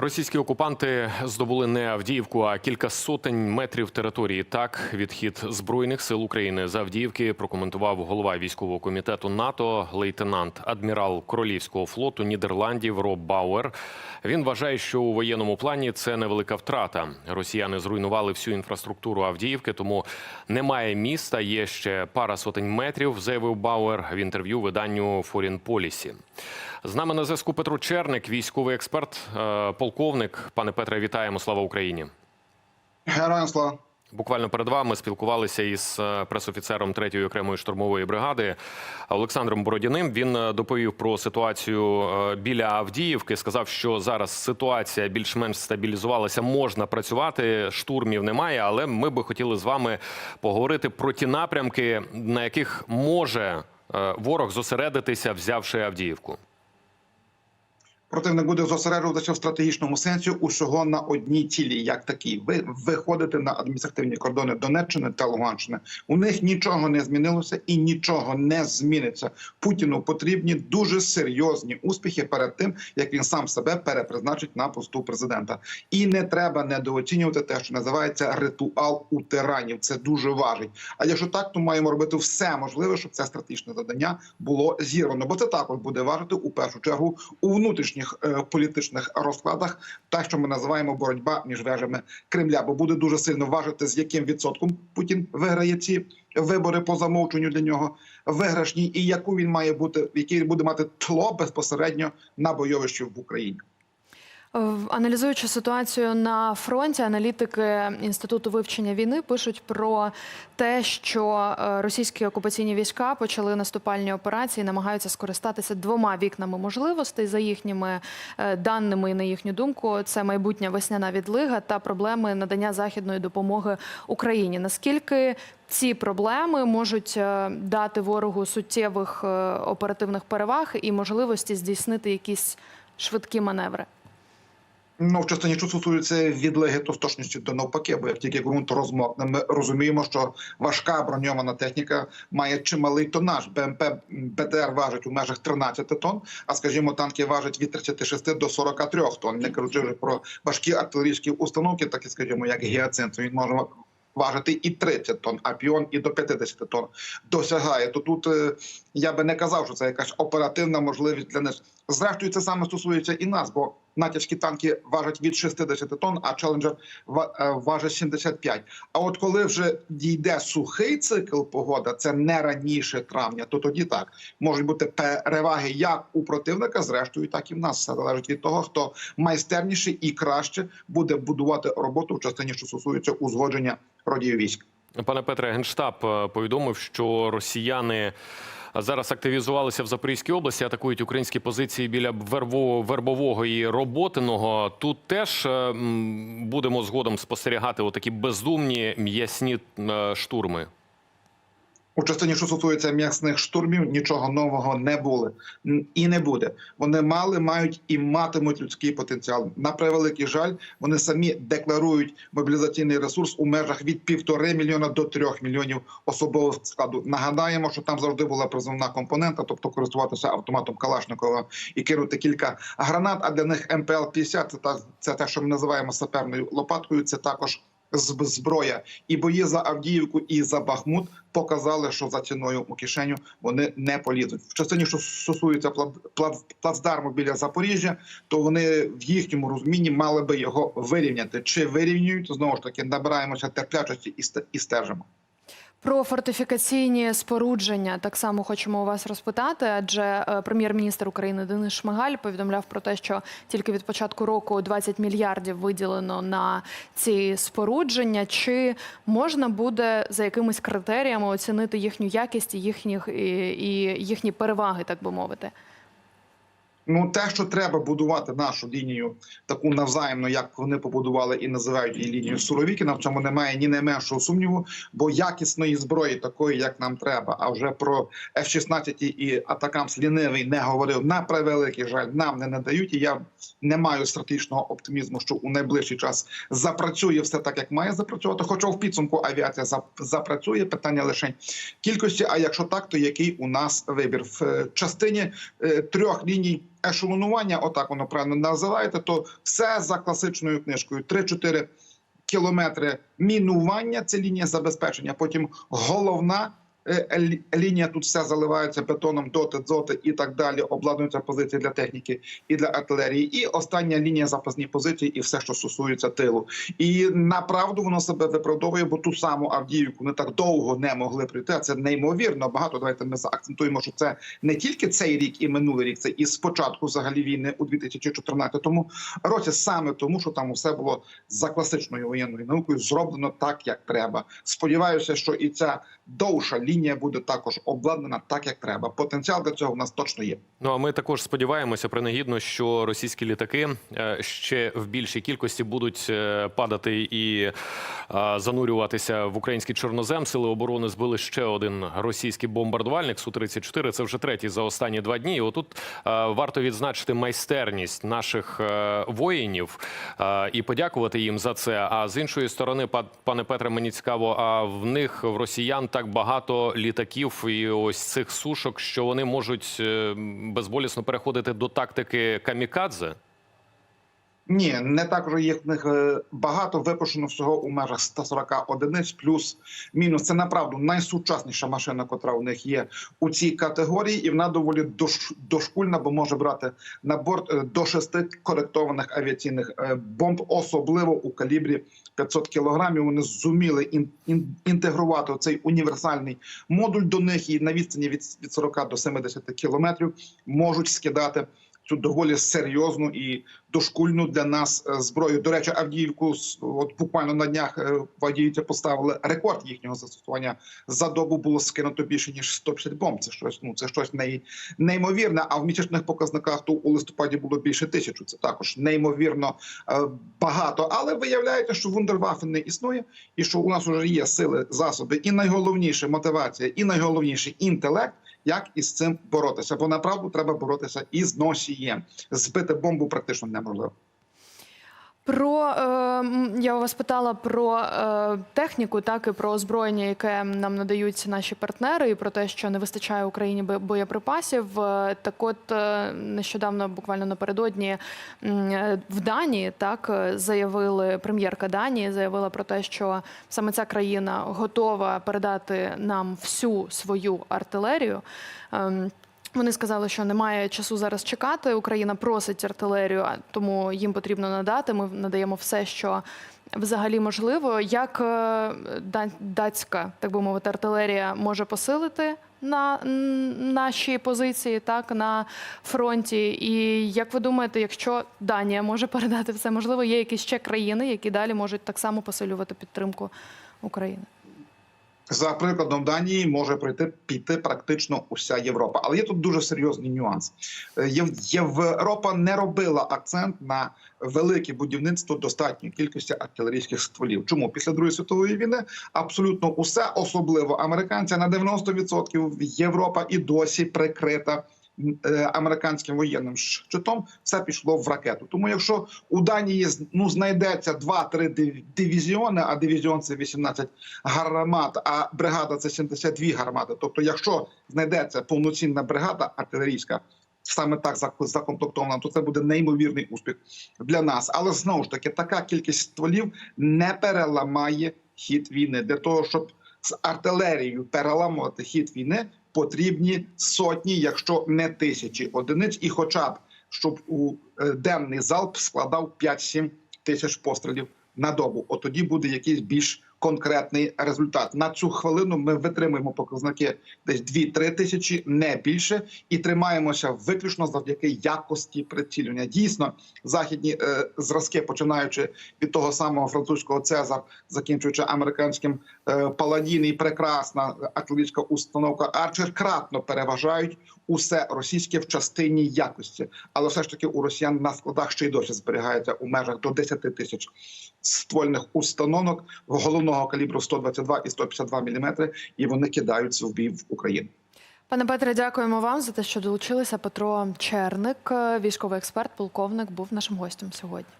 Російські окупанти здобули не Авдіївку, а кілька сотень метрів території. Так, відхід збройних сил України з Авдіївки прокоментував голова військового комітету НАТО, лейтенант адмірал Королівського флоту Нідерландів Роб Бауер. Він вважає, що у воєнному плані це невелика втрата. Росіяни зруйнували всю інфраструктуру Авдіївки, тому немає міста. Є ще пара сотень метрів. Заявив Бауер в інтерв'ю виданню Foreign Policy. З нами на зв'язку Петро Черник, військовий експерт, е, полковник. Пане Петре, вітаємо! Слава Україні! Героям слава. Буквально перед вами спілкувалися із е, пресофіцером 3-ї окремої штурмової бригади Олександром Бородяним. Він е, доповів про ситуацію біля Авдіївки. Сказав, що зараз ситуація більш-менш стабілізувалася. Можна працювати, штурмів немає. Але ми би хотіли з вами поговорити про ті напрямки, на яких може ворог зосередитися, взявши Авдіївку. Противник буде зосереджуватися в стратегічному сенсі усього на одній цілі, як такій. Ви виходите на адміністративні кордони Донеччини та Луганщини. У них нічого не змінилося і нічого не зміниться. Путіну потрібні дуже серйозні успіхи перед тим, як він сам себе перепризначить на посту президента. І не треба недооцінювати те, що називається ритуал у тиранів. Це дуже важить. А якщо так, то маємо робити все можливе, щоб це стратегічне завдання було зірвано. Бо це також буде важити у першу чергу у внутрішніх е, політичних розкладах, та що ми називаємо боротьба між вежами Кремля, бо буде дуже сильно важити, з яким відсотком Путін виграє ці вибори по замовченню для нього виграшні, і яку він має бути, який буде мати тло безпосередньо на бойовищі в Україні. Аналізуючи ситуацію на фронті, аналітики інституту вивчення війни пишуть про те, що е, російські окупаційні війська почали наступальні операції, намагаються скористатися двома вікнами можливостей за їхніми е, даними і на їхню думку. Це майбутня весняна відлига та проблеми надання західної допомоги Україні. Наскільки ці проблеми можуть е, дати ворогу суттєвих оперативних переваг і можливості здійснити якісь швидкі маневри? Ну, в частині, що стосується відлеги, то з точністю до навпаки, бо як тільки ґрунт розмокне, ми розуміємо, що важка броньована техніка має чималий тонаж. БМП БТР важить у межах 13 тонн, а скажімо, танки важать від 36 до 43 тонн. Не кажучи вже про важкі артилерійські установки, такі скажімо, як гіацинт. Він може важити і 30 тонн, а піон і до 50 тонн досягає. То тут е, я би не казав, що це якась оперативна можливість для них. Зрештою, це саме стосується і нас, бо натівські танки важать від 60 тонн, а челенджер е, важить 75. А от коли вже дійде сухий цикл погода, це не раніше травня, то тоді так можуть бути переваги як у противника, зрештою, так і в нас. Все залежить від того, хто майстерніше і краще буде будувати роботу в частині, що стосується узгодження родів військ. Пане Петре, генштаб е, повідомив, що росіяни зараз активізувалися в Запорізькій області, атакують українські позиції біля Вербо- вербового і роботиного. Тут теж е, будемо згодом спостерігати отакі бездумні м'ясні е, штурми. У частині, що стосується м'ясних штурмів, нічого нового не було і не буде. Вони мали, мають і матимуть людський потенціал. На превеликий жаль, вони самі декларують мобілізаційний ресурс у межах від півтори мільйона до трьох мільйонів особового складу. Нагадаємо, що там завжди була призовна компонента, тобто користуватися автоматом Калашникова і кинути кілька гранат. А для них МПЛ 50 це те, що ми називаємо саперною лопаткою. Це також зброя. І бої за Авдіївку і за Бахмут показали, що за ціною у кишеню вони не полізуть. В частині, що стосується плац- плац- плацдарму біля Запоріжжя, то вони в їхньому розумінні мали би його вирівняти. Чи вирівнюють знову ж таки набираємося терплячості і стежимо. Про фортифікаційні спорудження так само хочемо у вас розпитати, адже е, прем'єр-міністр України Денис Шмигаль повідомляв про те, що тільки від початку року 20 мільярдів виділено на ці спорудження. Чи можна буде за якимись критеріями оцінити їхню якість і їхніх і, їхні переваги, так би мовити? Ну, те, що треба будувати нашу лінію таку навзаємно, як вони побудували і називають її лінією Суровікіна, в цьому немає ні найменшого сумніву, бо якісної зброї, такої як нам треба. А вже про F-16 і Атакамс лінивий не говорив. На превеликий жаль, нам не надають. І я не маю стратегічного оптимізму, що у найближчий час запрацює все так, як має запрацювати. Хоча в підсумку авіація запрацює. Питання лише кількості. А якщо так, то який у нас вибір в е, частині е, трьох ліній ешелонування, отак воно правильно називаєте, то все за класичною книжкою: 3-4 кілометри мінування це лінія забезпечення. Потім головна лінія тут все заливається бетоном, доти, дзоти і так далі. Обладнуються позиції для техніки і для артилерії. І остання лінія запасні позиції, і все, що стосується тилу. І направду воно себе виправдовує, бо ту саму Авдіївку не так довго не могли прийти. А це неймовірно багато. Давайте ми заакцентуємо, що це не тільки цей рік і минулий рік, це і з початку взагалі війни у 2014 році, саме тому, що там усе було за класичною воєнною наукою зроблено так, як треба. Сподіваюся, що і ця довша лінія буде також обладнана так, як треба. Потенціал для цього в нас точно є. Ну а ми також сподіваємося принагідно, що російські літаки е, ще в більшій кількості будуть е, падати і е, занурюватися в український чорнозем. Сили оборони збили ще один російський бомбардувальник су 34 Це вже третій за останні два дні. І отут варто відзначити майстерність наших воїнів і подякувати їм за це. А з іншої сторони, па- пане Петре, мені цікаво, а в них в росіян так багато літаків і ось цих сушок, що вони можуть е, безболісно переходити до тактики камікадзе. Ні, не так вже їх них е, багато випущено всього у межах 140 одиниць, плюс мінус. Це направду найсучасніша машина, котра у них є у цій категорії, і вона доволі дошкульна, бо може брати на борт е, до шести коректованих авіаційних е, бомб, особливо у калібрі 500 кілограмів. Вони зуміли ін- ін- інтегрувати цей універсальний модуль до них і на відстані від, від 40 до 70 кілометрів можуть скидати цю доволі серйозну і дошкульну для нас е, зброю. До речі, Авдіївку от буквально на днях е, в Авдіївці поставили рекорд їхнього застосування. За добу було скинуто більше ніж 150 бомб. Це щось, ну це щось ней, неймовірне. А в місячних показниках то у листопаді було більше тисячу. Це також неймовірно е, багато. Але виявляється, що вундервафен не існує, і що у нас вже є сили, засоби, і найголовніше мотивація, і найголовніше інтелект. Як із цим боротися? Бо направду треба боротися із носієм. Збити бомбу практично неможливо. Про е, я вас питала про е, техніку, так і про озброєння, яке нам надають наші партнери, і про те, що не вистачає Україні бо- боєприпасів. Е, Так, от е, нещодавно, буквально напередодні, е, в Данії так е, заявили прем'єрка Данії, заявила про те, що саме ця країна готова передати нам всю свою артилерію. Ем, вони сказали, що немає часу зараз чекати. Україна просить артилерію, тому їм потрібно надати. Ми надаємо все, що взагалі можливо. Як е, датська, так би мовити, артилерія може посилити на наші позиції, так на фронті. І як ви думаєте, якщо Данія може передати все, можливо, є якісь ще країни, які далі можуть так само посилювати підтримку України? За прикладом Данії може прийти піти практично уся Європа, але є тут дуже серйозний нюанс. Е, Європа не робила акцент на велике будівництво достатньої кількості артилерійських стволів. Чому після другої світової війни абсолютно усе, особливо американці, на 90% Європа і досі прикрита. Е, Американським воєнним щитом все пішло в ракету. Тому, якщо у Данії ну знайдеться 2-3 дивізіони, а дивізіон це 18 гармат, а бригада це 72 гармати. Тобто, якщо знайдеться повноцінна бригада артилерійська, саме так зак- закомплектована, то це буде неймовірний успіх для нас. Але знову ж таки, така кількість стволів не переламає хід війни. Для того, щоб з артилерією переламувати хід війни, потрібні сотні, якщо не тисячі одиниць, і хоча б щоб у е, денний залп складав 5-7 тисяч пострілів на добу. От тоді буде якийсь більш конкретний результат. На цю хвилину ми витримуємо показники десь 2-3 тисячі, не більше, і тримаємося виключно завдяки якості прицілювання. Дійсно, західні е, зразки, починаючи від того самого французького Цезар, закінчуючи американським Паладін і прекрасна артилерійська установка Арчер, кратно переважають усе російське в частині якості. Але все ж таки у росіян на складах ще й досі зберігається у межах до 10 тисяч ствольних установок головного калібру 122 і 152 мм, і вони кидаються в бій в Україну. Пане Петре, дякуємо вам за те, що долучилися. Петро Черник, е, військовий експерт, полковник, був нашим гостем сьогодні.